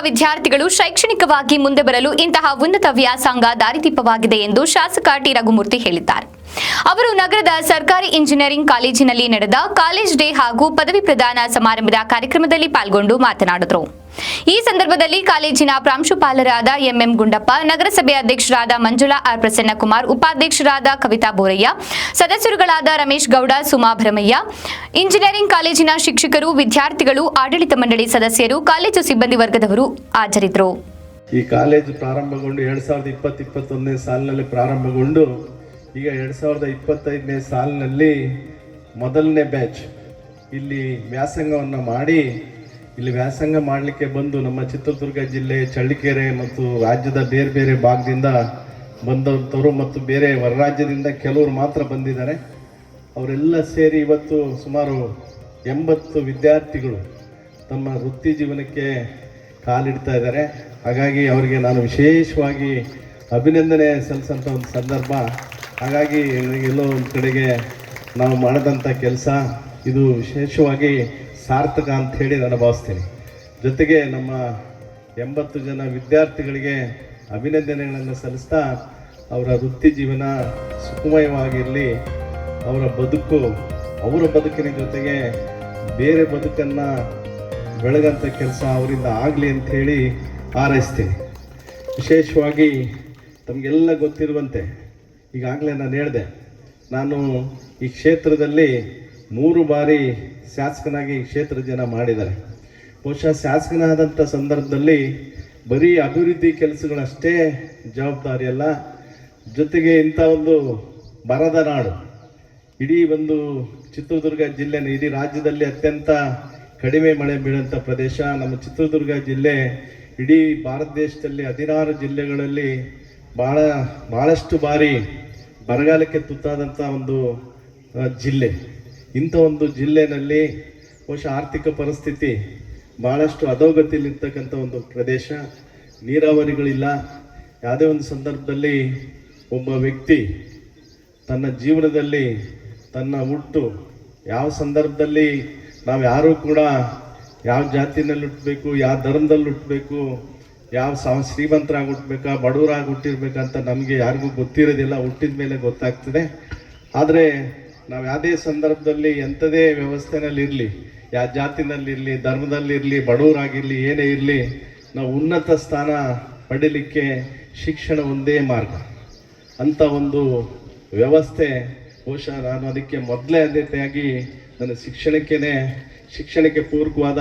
ವಿದ್ಯಾರ್ಥಿಗಳು ಶೈಕ್ಷಣಿಕವಾಗಿ ಮುಂದೆ ಬರಲು ಇಂತಹ ಉನ್ನತ ವ್ಯಾಸಂಗ ದಾರಿದೀಪವಾಗಿದೆ ಎಂದು ಶಾಸಕ ಟಿ. ರಘುಮೂರ್ತಿ ಹೇಳಿದ್ದಾರೆ. ಅವರು ನಗರದ ಸರ್ಕಾರಿ ಇಂಜಿನಿಯರಿಂಗ್ ಕಾಲೇಜಿನಲ್ಲಿ ನಡೆದ ಕಾಲೇಜ್ ಡೇ ಹಾಗೂ ಪದವಿ ಪ್ರದಾನ ಸಮಾರಂಭದ ಕಾರ್ಯಕ್ರಮದಲ್ಲಿ ಪಾಲ್ಗೊಂಡು ಮಾತನಾಡಿದರು. ಈ ಸಂದರ್ಭದಲ್ಲಿ ಕಾಲೇಜಿನ ಪ್ರಾಂಶುಪಾಲರಾದ ಎಂಎಂ ಗುಂಡಪ್ಪ, ನಗರಸಭೆ ಅಧ್ಯಕ್ಷರಾದ ಮಂಜುಳಾ ಆರ್ ಪ್ರಸನ್ನಕುಮಾರ್, ಉಪಾಧ್ಯಕ್ಷರಾದ ಕವಿತಾ ಬೋರಯ್ಯ, ಸದಸ್ಯರುಗಳಾದ ರಮೇಶ್ ಗೌಡ, ಸುಮಾ ಭರಮಯ್ಯ, ಇಂಜಿನಿಯರಿಂಗ್ ಕಾಲೇಜಿನ ಶಿಕ್ಷಕರು, ವಿದ್ಯಾರ್ಥಿಗಳು, ಆಡಳಿತ ಮಂಡಳಿ ಸದಸ್ಯರು, ಕಾಲೇಜು ಸಿಬ್ಬಂದಿ ವರ್ಗದವರು ಹಾಜರಿದ್ದರು. ಈ ಕಾಲೇಜು ಪ್ರಾರಂಭಗೊಂಡು ಎರಡು ಸಾವಿರದ ಇಪ್ಪತ್ತು, ಇಪ್ಪತ್ತೊಂದನೇ ಸಾಲಿನಲ್ಲಿ ಪ್ರಾರಂಭಗೊಂಡು ಈಗ ಎರಡು ಸಾವಿರದ ಇಪ್ಪತ್ತೈದನೇ ಸಾಲಿನಲ್ಲಿ ಮೊದಲನೇ ಬ್ಯಾಚ್ ಇಲ್ಲಿ ವ್ಯಾಸಂಗವನ್ನು ಮಾಡಿ, ಇಲ್ಲಿ ವ್ಯಾಸಂಗ ಮಾಡಲಿಕ್ಕೆ ಬಂದು ನಮ್ಮ ಚಿತ್ರದುರ್ಗ ಜಿಲ್ಲೆ ಚಳ್ಳಕೆರೆ ಮತ್ತು ರಾಜ್ಯದ ಬೇರೆ ಬೇರೆ ಭಾಗದಿಂದ ಬಂದಂಥವರು ಮತ್ತು ಬೇರೆ ಹೊರರಾಜ್ಯದಿಂದ ಕೆಲವರು ಮಾತ್ರ ಬಂದಿದ್ದಾರೆ. ಅವರೆಲ್ಲ ಸೇರಿ ಇವತ್ತು ಸುಮಾರು ಎಂಬತ್ತು ವಿದ್ಯಾರ್ಥಿಗಳು ತಮ್ಮ ವೃತ್ತಿ ಜೀವನಕ್ಕೆ ಕಾಲಿಡ್ತಾ ಇದ್ದಾರೆ. ಹಾಗಾಗಿ ಅವರಿಗೆ ನಾನು ವಿಶೇಷವಾಗಿ ಅಭಿನಂದನೆ ಸಲ್ಲಿಸಂಥ ಒಂದು ಸಂದರ್ಭ. ಹಾಗಾಗಿ ಎಲ್ಲೋ ಒಂದು ಕಡೆಗೆ ನಾವು ಮಾಡಿದಂಥ ಕೆಲಸ ಇದು ವಿಶೇಷವಾಗಿ ಸಾರ್ಥಕ ಅಂಥೇಳಿ ನಾನು ಭಾವಿಸ್ತೀನಿ. ಜೊತೆಗೆ ನಮ್ಮ ಎಂಬತ್ತು ಜನ ವಿದ್ಯಾರ್ಥಿಗಳಿಗೆ ಅಭಿನಂದನೆಗಳನ್ನು ಸಲ್ಲಿಸ್ತಾ ಅವರ ವೃತ್ತಿ ಜೀವನ ಸುಖಮಯವಾಗಿರಲಿ, ಅವರ ಬದುಕು, ಅವರ ಬದುಕಿನ ಜೊತೆಗೆ ಬೇರೆ ಬದುಕನ್ನು ಬೆಳಗಂಥ ಕೆಲಸ ಅವರಿಂದ ಆಗಲಿ ಅಂತ ಹೇಳಿ ಹಾರೈಸ್ತೀನಿ. ವಿಶೇಷವಾಗಿ ತಮಗೆಲ್ಲ ಗೊತ್ತಿರುವಂತೆ ಈಗಾಗಲೇ ನಾನು ಹೇಳಿದೆ, ನಾನು ಈ ಕ್ಷೇತ್ರದಲ್ಲಿ ಮೂರು ಬಾರಿ ಶಾಸಕನಾಗಿ ಈ ಕ್ಷೇತ್ರ ಜನ ಮಾಡಿದ್ದಾರೆ. ಬಹುಶಃ ಶಾಸಕನಾದಂಥ ಸಂದರ್ಭದಲ್ಲಿ ಬರೀ ಅಭಿವೃದ್ಧಿ ಕೆಲಸಗಳಷ್ಟೇ ಜವಾಬ್ದಾರಿ ಅಲ್ಲ, ಜೊತೆಗೆ ಇಂಥ ಒಂದು ಬರದ ನಾಡು. ಇಡೀ ಒಂದು ಚಿತ್ರದುರ್ಗ ಜಿಲ್ಲೆನ, ಇಡೀ ರಾಜ್ಯದಲ್ಲಿ ಅತ್ಯಂತ ಕಡಿಮೆ ಮಳೆ ಬೀಳುವಂಥ ಪ್ರದೇಶ. ನಮ್ಮ ಚಿತ್ರದುರ್ಗ ಜಿಲ್ಲೆ ಇಡೀ ಭಾರತ ದೇಶದಲ್ಲಿ ಹದಿನಾರು ಜಿಲ್ಲೆಗಳಲ್ಲಿ ಭಾಳ ಭಾಳಷ್ಟು ಬಾರಿ ಬರಗಾಲಕ್ಕೆ ತುತ್ತಾದಂಥ ಒಂದು ಜಿಲ್ಲೆ. ಇಂಥ ಒಂದು ಜಿಲ್ಲೆನಲ್ಲಿ ಬಹುಶಃ ಆರ್ಥಿಕ ಪರಿಸ್ಥಿತಿ ಭಾಳಷ್ಟು ಅಧೋಗತಿಯಲ್ಲಿರ್ತಕ್ಕಂಥ ಒಂದು ಪ್ರದೇಶ. ನೀರಾವರಿಗಳಿಲ್ಲ. ಯಾವುದೇ ಒಂದು ಸಂದರ್ಭದಲ್ಲಿ ಒಬ್ಬ ವ್ಯಕ್ತಿ ತನ್ನ ಜೀವನದಲ್ಲಿ ತನ್ನ ಹುಟ್ಟು ಯಾವ ಸಂದರ್ಭದಲ್ಲಿ ನಾವು ಯಾರೂ ಕೂಡ ಯಾವ ಜಾತಿನಲ್ಲಿ ಹುಟ್ಟಬೇಕು ಯಾವ ಧರ್ಮದಲ್ಲಿ ಹುಟ್ಟಬೇಕು ಯಾವ ಸಾವ ಶ್ರೀಮಂತರಾಗಿ ಹುಟ್ಟಬೇಕಾ ಬಡವರಾಗಿ ಹುಟ್ಟಿರ್ಬೇಕಂತ ನಮಗೆ ಯಾರಿಗೂ ಗೊತ್ತಿರೋದಿಲ್ಲ, ಹುಟ್ಟಿದ ಮೇಲೆ ಗೊತ್ತಾಗ್ತದೆ. ಆದರೆ ನಾವು ಯಾವುದೇ ಸಂದರ್ಭದಲ್ಲಿ ಎಂಥದೇ ವ್ಯವಸ್ಥೆನಲ್ಲಿರಲಿ ಯಾವ ಜಾತಿನಲ್ಲಿರಲಿ, ಧರ್ಮದಲ್ಲಿರಲಿ, ಬಡವರಾಗಿರಲಿ, ಏನೇ ಇರಲಿ, ನಾವು ಉನ್ನತ ಸ್ಥಾನ ಪಡೀಲಿಕ್ಕೆ ಶಿಕ್ಷಣ ಒಂದೇ ಮಾರ್ಗ. ಅಂತ ಒಂದು ವ್ಯವಸ್ಥೆ ಬಹುಶಃ ನಾನು ಅದಕ್ಕೆ ಮೊದಲೇ ಆದ್ಯತೆಯಾಗಿ ನನ್ನ ಶಿಕ್ಷಣಕ್ಕೇ ಶಿಕ್ಷಣಕ್ಕೆ ಪೂರಕವಾದ